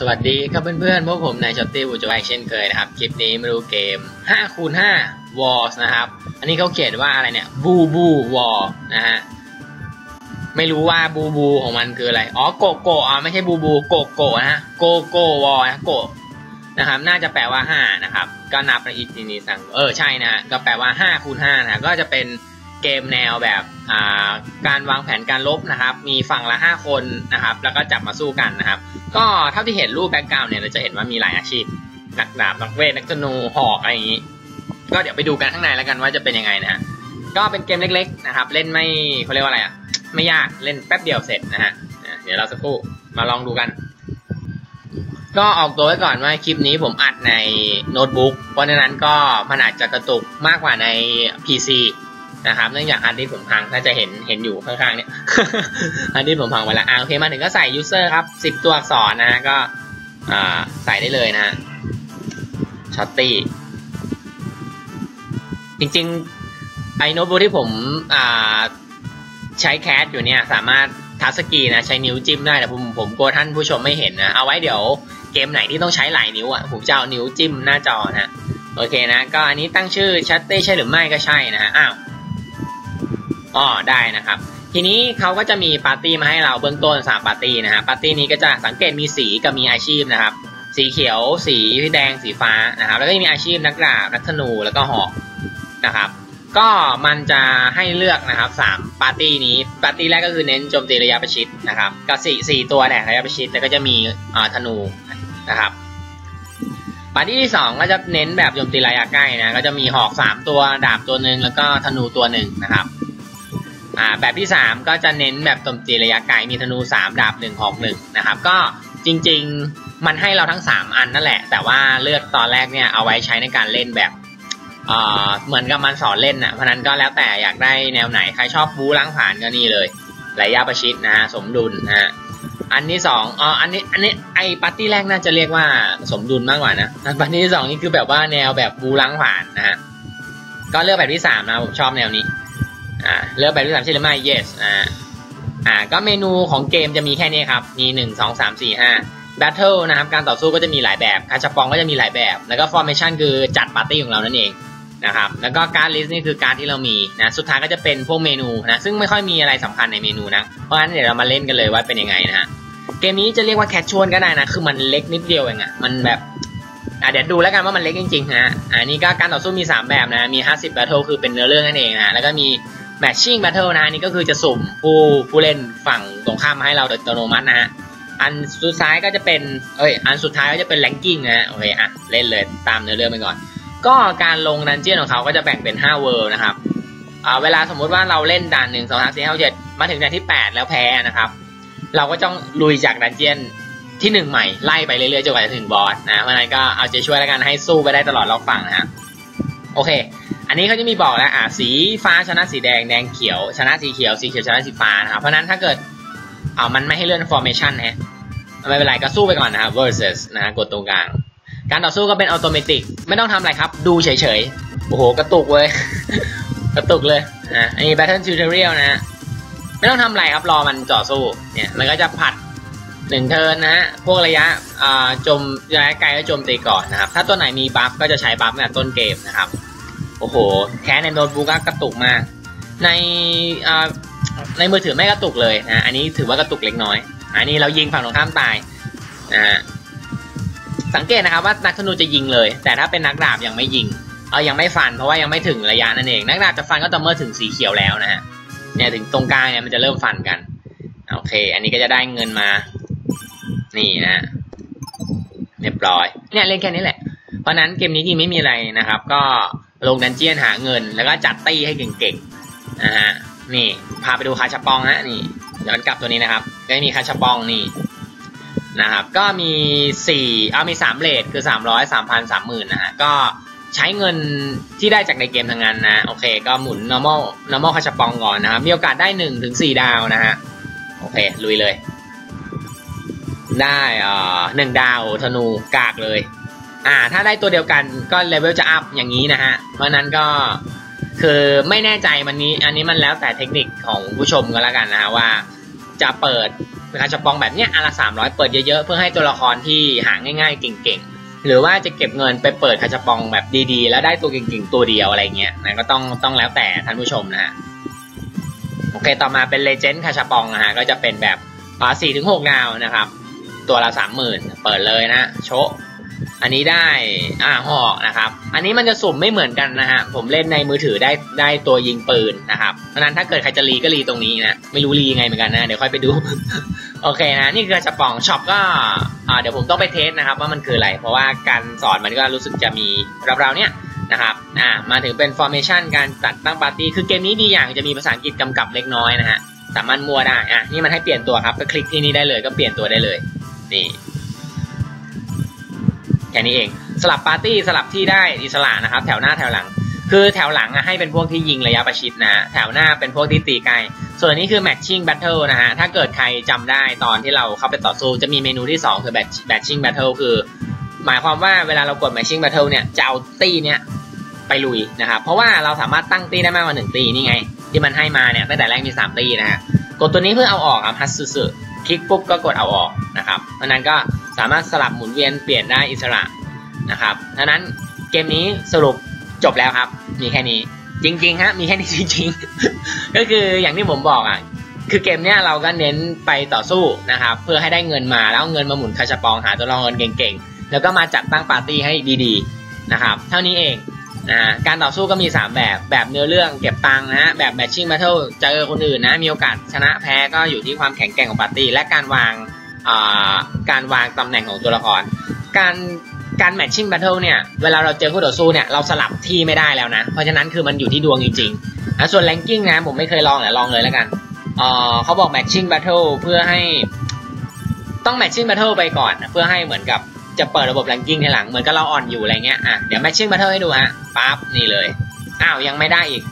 สวัสดีครับเพื่อนๆพวกผมนายช็อตตี้บูจูไอเช่นเคยนะครับ คลิปนี้มาดูเกม5คูณ5 Wars นะครับ อันนี้เขาเขียนว่าอะไรเนี่ยบูบูวอลนะฮะ ไม่รู้ว่าบูบูของมันคืออะไร อ๋อโกโกอ๋อไม่ใช่บูบูโกโกนะฮะโกโกวอลนะโกนะครับ น่าจะแปลว่า 5 นะครับ ก็นับในอีกทีนี้สั่ง เออ ใช่นะฮะก็แปลว่า5คูณ5นะ ก็จะเป็น เกมแนวแบบาการวางแผนการลบนะครับ มีฝั่งละ 5 คนนะครับ แล้วก็จับมาสู้กันนะครับ ก็เท่าที่เห็นรูปแบ็กกราวน์เนี่ยเราจะเห็นว่ามีหลายอาชีพ นักดาบ นักเวท นักธนูหอกอะไรอย่างนี้ ก็เดี๋ยวไปดูกันข้างในแล้วกันว่าจะเป็นยังไงนะฮะ ก็เป็นเกมเล็กๆนะครับ เล่นไม่เขาเรียกว่าอะไรอะ ไม่ยาก เล่นแป๊บเดียวเสร็จนะฮะอะเดี๋ยวเราสักครู่มาลองดูกัน ก็ออกตัวไว้ก่อนว่าคลิปนี้ผมอัดในโน้ตบุ๊ก เพราะฉะนั้นก็มันอาจจะกระตุกมากกว่าใน PC นะครับ เนื่องจากฮาร์ดดิสก์ผมพังถ้าจะเห็นเห็นอยู่ข้างๆเนี่ยฮาร์ดดิสก์ผมพังไปแล้วอ่าโอเคมาถึงก็ใส่ user ครับ 10 ตัวอักษรนะฮะก็อ่าใส่ได้เลยนะฮะช็อตตี้จริงๆไอโนบุที่ผมอ่าใช้แคสอยู่เนี่ยสามารถทัสกรีนนะใช้นิ้วจิ้มได้แต่ผมผมกลัวท่านผู้ชมไม่เห็นนะ เอาไว้เดี๋ยวเกมไหนที่ต้องใช้หลายนิ้วอะผมจะเอานิ้วจิ้มหน้าจอนะ โอเคนะ ก็อันนี้ตั้งชื่อชัตเต้ใช่หรือไม่ก็ใช่นะฮะอ้าว อ๋อได้นะครับ ทีนี้เขาก็จะมีปาร์ตี้มาให้เราเบื้องต้น3ปาร์ตี้นะฮะปาร์ตี้นี้ก็จะสังเกตมีสีกับมีอาชีพนะครับ สีเขียว สีแดงสีฟ้านะครับแล้วก็มีอาชีพนักดาบนักธนูแล้วก็หอกนะครับก็มันจะให้เลือกนะครับ3ปาร์ตี้นี้ปาร์ตี้แรกก็คือเน้นโจมตีระยะประชิดนะครับก็สี่สี่ตัวแหละระยะประชิดแล้วก็จะมีอ่าธนูนะครับปาร์ตี้ที่สองก็จะเน้นแบบโจมตีระยะใกล้นะก็จะมีหอกสามตัวดาบตัวหนึ่งแล้วก็ธนูตัวหนึ่งนะครับ อ่าแบบที่สามก็จะเน้นแบบโจมตีระยะไกลมีธนูสามดาบหนึ่งหกหนึ่งนะครับก็จริงๆมันให้เราทั้งสามอันนั่นแหละ แต่ว่าเลือกตอนแรกเนี่ยเอาไว้ใช้ในการเล่นแบบเอ่อเหมือนกับมันสอนเล่นนะเพราะนั้นก็แล้วแต่อยากได้แนวไหนใครชอบบูล้างผ่านก็นี่เลยระยะประชิดนะฮะสมดุลนะฮะอันที่สองอ๋ออันนี้อันนี้ไอปาร์ตี้แรกน่าจะเรียกว่าสมดุลมากกว่านะปาร์ตี้ที่สองนี่คือแบบว่าแนวแบบบูล้างผ่านนะฮะก็เลือกแบบที่สามนะผมชอบแนวนี้ อ่าเลือกแบบที่สามใช่หรือไม่ yes อ่าอ่าก็เมนูของเกมจะมีแค่นี้ครับ มีหนึ่งสองสามสี่ห้า battle นะครับการต่อสู้ก็จะมีหลายแบบคาชาปองก็จะมีหลายแบบ แล้วก็ formation คือจัดปาร์ตี้ของเรานั่นเองนะครับแล้วก็การ list นี่คือการที่เรามีนะสุดท้ายก็จะเป็นพวกเมนูนะซึ่งไม่ค่อยมีอะไรสำคัญในเมนูนะเพราะฉะนั้นเดี๋ยวเรามาเล่นกันเลยว่าเป็นยังไงนะฮะเกมนี้จะเรียกว่าแคชชวลก็ได้นะคือมันเล็กนิดเดียวเองอะมันแบบอะเดี๋ยวดูแล้วกันว่ามันเล็กจริงๆนะอันนี้ก็การต่อสู้มี 3 แบบนะมี 50 battle คือเป็นเนื้อเรื่องนั่นเองนะแล้วก็มี matching battle นะนี่ก็คือจะสุ่มผู้ผู้เล่นฝั่งตรงข้ามมาให้เราโดยอัตโนมัตินะฮะอันสุดท้ายก็จะเป็นเอ้ยอันสุดท้ายก็จะเป็น ranking นะฮะโอเคอะเล่นเลยตามเนื้อเรื่องไปก่อน ก็การลงดันเจี้ยนของเขาก็จะแบ่งเป็น 5 เวิร์นะครับอ่าเวลาสมมุติว่าเราเล่นด่าน1 2 3 4 5 7มาถึงด่านที่ 8 แล้วแพ้นะครับ เราก็ต้องลุยจากดันเจียนที่หนึ่งใหม่ไล่ไปเรื่อยๆจนกว่าจะถึงบอสนะเพราะนั้นก็เอาใจช่วยแล้วกันให้สู้ไปได้ตลอดรอบฝั่งนะฮะโอเค อันนี้เขาจะมีบอกแล้วอะสีฟ้าชนะสีแดงแดงเขียวชนะสีเขียวสีเขียวชนะสีฟ้านะครับ เพราะนั้นถ้าเกิดอ่ามันไม่ให้เลื่อน formation นะไม่เป็นไรก็สู้ไปก่อนนะครับ versus นะฮะกดตรงกลาง การต่อสู้ก็เป็นอัตโนมัติไม่ต้องทำอะไรครับ ดูเฉยๆ โอ้โห กระตุกเลย กระตุกเลยนะอันนี้ battle tutorial นะฮะไม่ต้องทำอะไรครับรอมันจ่อสู้เนี่ยมันก็จะผัดหนึ่งเทินนะฮะพวกระยะอ่าจมระยะไกลก็โจมตีก่อนนะครับ ถ้าตัวไหนมีบัฟก็จะใช้บัฟในต้นเกมนะครับ โอ้โหแค่ในโน้ตบุ๊กก็กระตุกมา ในในมือถือไม่กระตุกเลยนะอันนี้ถือว่ากระตุกเล็กน้อย อันนี้เรายิงฝั่งตรงข้ามตายนะฮะสังเกตนะครับว่านักธนูจะยิงเลย แต่ถ้าเป็นนักดาบยังไม่ยิง เออยังไม่ฟันเพราะว่ายังไม่ถึงระยะนั่นเอง นักดาบจะฟันก็ต่อเมื่อถึงสีเขียวแล้วนะฮะ เนี่ยถึงตรงกลางเนี่ยมันจะเริ่มฟันกัน โอเค อันนี้ก็จะได้เงินมา นี่นะ เรียบร้อย เนี่ยเล่นแค่นี้แหละ เพราะนั้นเกมนี้ที่ไม่มีอะไรนะครับ ก็ลงดันเจียนหาเงิน แล้วก็จัดตี้ให้เก่งๆนะฮะนี่พาไปดูคาชปองฮะนี่ย้อนกลับตัวนี้นะครับก็มีคาชปองนี่นะครับก็มีสี่เอามีสามเลทคือสามร้อยสามพันสามหมื่นนะฮะก็ใช้เงินที่ได้จากในเกมทางนั้นนะโอเคก็หมุน normal normal คาชปองก่อนนะครับมีโอกาสได้หนึ่งถึงสี่ดาวนะฮะโอเคลุยเลย ได้อ่าหนึ่งดาวธนูกากเลย อ่า ถ้าได้ตัวเดียวกันก็เลเวลจะอัพอย่างนี้นะฮะ เพราะนั้นก็คือไม่แน่ใจมันนี้ อันนี้มันแล้วแต่เทคนิคของผู้ชมก็แล้วกันนะฮะว่า จะเปิดกาชปองแบบเนี้ยอันละสามร้อยเปิดเยอะๆเพื่อให้ตัวละครที่หาง่ายๆ เก่งๆ หรือว่าจะเก็บเงินไปเปิดคาชปองแบบดีๆ แล้วได้ตัวเก่งๆตัวเดียวอะไรเงี้ยนะก็ต้องต้องแล้วแต่ท่านผู้ชมนะฮะโอเค ต่อมาเป็นเลเจนด์คาชาปองนะฮะ ก็จะเป็นแบบอ่าสี่ถึงหกดาวนะครับ ตัวละสามหมื่นเปิดเลยนะ โชะ อันนี้ได้อ่าหอกนะครับ อันนี้มันจะสุ่มไม่เหมือนกันนะฮะ ผมเล่นในมือถือได้ได้ตัวยิงปืนนะครับเพราะนั้นถ้าเกิดใครจะรีก็รีตรงนี้นะ ไม่รู้รียังไงเหมือนกันนะ เดี๋ยวค่อยไปดู โอเคนะ นี่คือจะป๋องช็อปก็อ่าเดี๋ยวผมต้องไปเทสนะครับว่ามันคืออะไร เพราะว่าการสอนมันก็รู้สึกจะมีเราๆเนี้ยนะครับ อ่า มาถึงเป็น formation การจัดตั้งปาร์ตี้ คือเกมนี้ดีอย่างจะมีภาษาอังกฤษกำกับเล็กน้อยนะฮะ สามารถมัวได้ อะ นี่มันให้เปลี่ยนตัวครับ ก็คลิกที่นี่ได้เลย ก็เปลี่ยนตัวได้เลย นี่ ค่นี้เอง สลับปาร์ตี้สลับที่ได้อิสระนะครับ แถวหน้าแถวหลัง คือแถวหลังอะให้เป็นพวกที่ยิงระยะประชิดนะแถวหน้าเป็นพวกที่ตีไกล ส่วนนี้คือ matching battle นะฮะถ้าเกิดใครจำได้ตอนที่เราเข้าไปต่อสู้จะมีเมนูที่ 2 คือ matching battle คือ หมายความว่าเวลาเรากด matching battle เนี่ยจะเอาตีเนี่ยไปลุยนะครับ เพราะว่าเราสามารถตั้งตีได้มากกว่า1ตีนี่ไง ที่มันให้มาเนี่ยตั้งแต่แรกมี 3 ตีนะฮะกดตัวนี้เพื่อเอาออกครับฮัตสึสึคลิกปุ๊บก็กดเอาออกนะครับเพราะนั้นก็ สามารถสลับหมุนเวียนเปลี่ยนได้อิสระนะครับดังนั้นเกมนี้สรุปจบแล้วครับ มีแค่นี้จริงๆฮะมีแค่นี้จริงๆ ก็คืออย่างที่ผมบอกอะคือเกมเนี้ยเราก็เน้นไปต่อสู้นะครับเพื่อให้ได้เงินมาแล้วเงินมาหมุนคาชปองหาตัวรองเงินเก่งๆ แล้วก็มาจัดตั้งปาร์ตี้ให้ดีๆนะครับเท่านี้เองนะการต่อสู้ก็มี 3 แบบแบบเนื้อเรื่องเก็บตังค์นะฮะแบบแมทชิ่งแบทเทิลเจอคนอื่นนะมีโอกาสชนะแพ้ก็อยู่ที่ความแข็งแกร่งของปาร์ตี้และการวาง การวางตำแหน่งของตัวละคร การการแมทชิ่งแบทเทิลเนี่ยเวลาเราเจอคู่ต่อสู้เนี่ยเราสลับที่ไม่ได้แล้วนะ เพราะฉะนั้นคือมันอยู่ที่ดวงจริงๆนะส่วนแรงกิ้งนะผมไม่เคยลองแต่ลองเลยแล้วกันเขาบอกแมทชิ่งแบทเทิลเพื่อให้ต้องแมทชิ่งแบทเทิลไปก่อน เพื่อให้เหมือนกับจะเปิดระบบแรงกิ้งทีหลังเหมือนกับเราอ่อนอยู่อะไรเงี้ยอะเดี๋ยวแมทชิ่งแบทเทิลให้ดูฮะปั๊บนี่เลยอ้าวยังไม่ได้อีก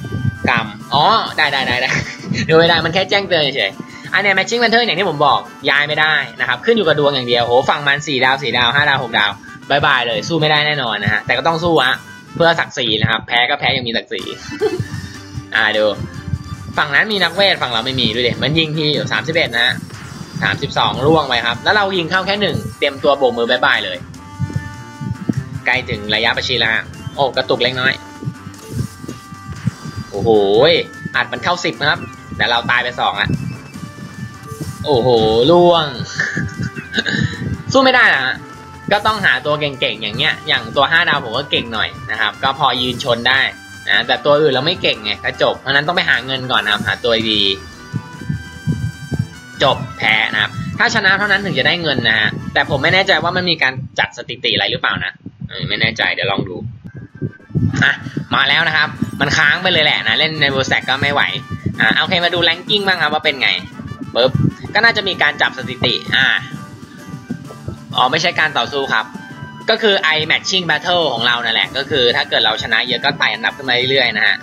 กรรมอ๋อได้ได้ได้ได้ดูไม่ได้มันแค่แจ้งเตือนเฉย อันนี้แมทชิ่งแบทเทิลอย่างที่ผมบอกย้ายไม่ได้นะครับ ขึ้นอยู่กับดวงอย่างเดียวโหฝั่งมันสี่ดาวสี่ดาวห้าดาวหกดาวบายบายเลยสู้ไม่ได้แน่นอนนะฮะแต่ก็ต้องสู้อะเพื่อศักดิ์ศรีนะครับ แพ้ก็แพ้ยังมีศักดิ์ศรีอ่าดูฝั่งนั้นมีนักเวทฝั่งเราไม่มีด้วยเด็มันยิงทีอยู่สามสิบเอ็ดนะฮะสามสิบสองล่วงไปครับ แล้วเรายิงเข้าแค่หนึ่งเตรียมตัวโบกมือบายบายเลย ใกล้ถึงระยะประชิดแล้วฮะโอ้กระตุกเล็กน้อย โอ้โหอัดมันเข้าสิบนะครับ แต่เราตายไปสองอะ โอ้โหล่วง สู้ไม่ได้นะก็ต้องหาตัวเก่งๆอย่างเงี้ย อย่างตัว5ดาวผมก็เก่งหน่อยนะครับ ก็พอยืนชนได้นะแต่ตัวอื่นเราไม่เก่งไงก็จบ เพราะนั้นต้องไปหาเงินก่อนนะครับ หาตัวดี จบแพ้นะครับ ถ้าชนะเท่านั้นถึงจะได้เงินนะฮะแต่ผมไม่แน่ใจว่ามันมีการจัดสถิติอะไรหรือเปล่านะไม่แน่ใจเดี๋ยวลองดูอะมาแล้วนะครับ มันค้างไปเลยแหละนะ เล่นในโบแซกก็ไม่ไหวอ่าโอเคมาดูแรงกิ้งบ้างครับว่าเป็นไงปึ๊บ ก็น่าจะมีการจับสถิติ อ่า อ๋อ ไม่ใช่การต่อสู้ครับ ก็คือ i matching battle ของเรานั่นแหละ ก็คือถ้าเกิดเราชนะเยอะก็ไต่อันดับขึ้นมาเรื่อยๆนะฮะ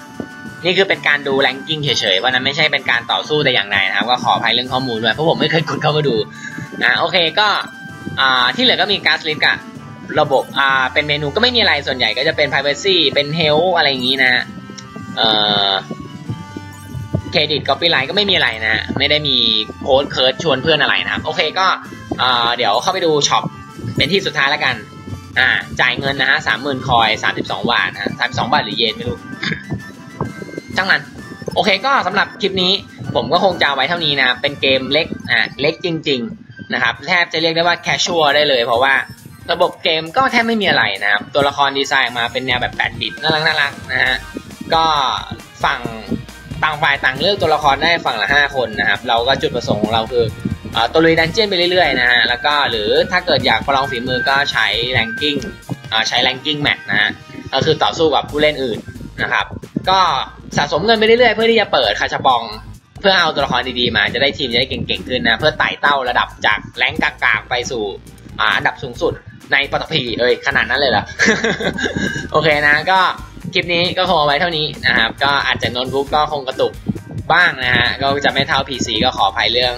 นี่คือเป็นการดู ranking เฉยๆว่านั้นไม่ใช่เป็นการต่อสู้แต่อย่างใดนะครับ ก็ขออภัยเรื่องข้อมูลด้วยเพราะผมไม่เคยกดเข้ามาดูนะ โอเคก็ อ่า ที่เหลือก็มีการ์ดลิสต์กับระบบ อ่า เป็นเมนูก็ไม่มีอะไร ส่วนใหญ่ก็จะเป็น privacy เป็น health อะไรอย่างนี้นะ เอ่อ เครดิต copyright ก็ไม่มีอะไรนะ ไม่ได้มีโค้ดเคิร์ดชวนเพื่อนอะไรนะครับ โอเคก็เดี๋ยวเข้าไปดูช็อปเป็นที่สุดท้ายแล้วกัน อ่า จ่ายเงินนะฮะสามหมื่นคอยสามสิบสองบาทนะสามสิบสองบาทหรือเยนไม่รู้จังมัน โอเคก็สำหรับคลิปนี้ ผมก็คงจะไว้เท่านี้นะ เป็นเกมเล็ก อ่า เล็กจริง ๆ นะครับ แทบจะเรียกได้ว่าแคชชัวได้เลย เพราะว่าระบบเกมก็แทบไม่มีอะไรนะครับ ตัวละครดีไซน์มาเป็นแนวแบบ8บิตน่ารักน่ารักนะฮะ ก็ฝั่ง ต่างฝ่ายต่างเลือกตัวละครได้ฝั่งละ 5 คนนะครับ เราก็จุดประสงค์ของเราคือตัวลุยดันเจียนไปเรื่อยๆนะฮะ แล้วก็หรือถ้าเกิดอยากประลองฝีมือก็ใช้แรงกิ้งใช้แรงกิ้งแมทนะฮะ ก็คือต่อสู้กับผู้เล่นอื่นนะครับ ก็สะสมเงินไปเรื่อยๆ เพื่อที่จะเปิดคาชาปองเพื่อเอาตัวละครดีๆมาจะได้ทีมจะได้เก่งๆขึ้นนะ เพื่อไต่เต้าระดับจากแรงกากๆไปสู่อันดับสูงสุดในปฐพีเอ้ยขนาดนั้นเลยเหรอโอเคนะก็ คลิปนี้ก็คงเอาไว้เท่านี้นะครับ ก็อาจจะโน้ตบุ๊กก็คงกระตุกบ้างนะฮะ ก็จะไม่เท่า PC ก็ขออภัยเรื่อง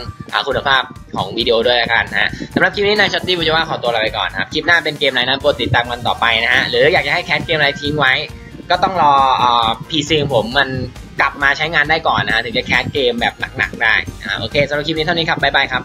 คุณภาพของวิดีโอด้วยกันนะฮะสำหรับคลิปนี้นายช็อตตี้บุจว่าขอตัวลาไปก่อนครับ คลิปหน้าเป็นเกมไหนนั้นโปรดติดตามกันต่อไปนะฮะ หรืออยากจะให้แคสเกมอะไรทิ้งไว้ ก็ต้องรอพีซีของผมมันกลับมาใช้งานได้ก่อนนะฮะ ถึงจะแคสเกมแบบหนักๆได้ โอเคสำหรับคลิปนี้เท่านี้ครับบ๊ายบายครับ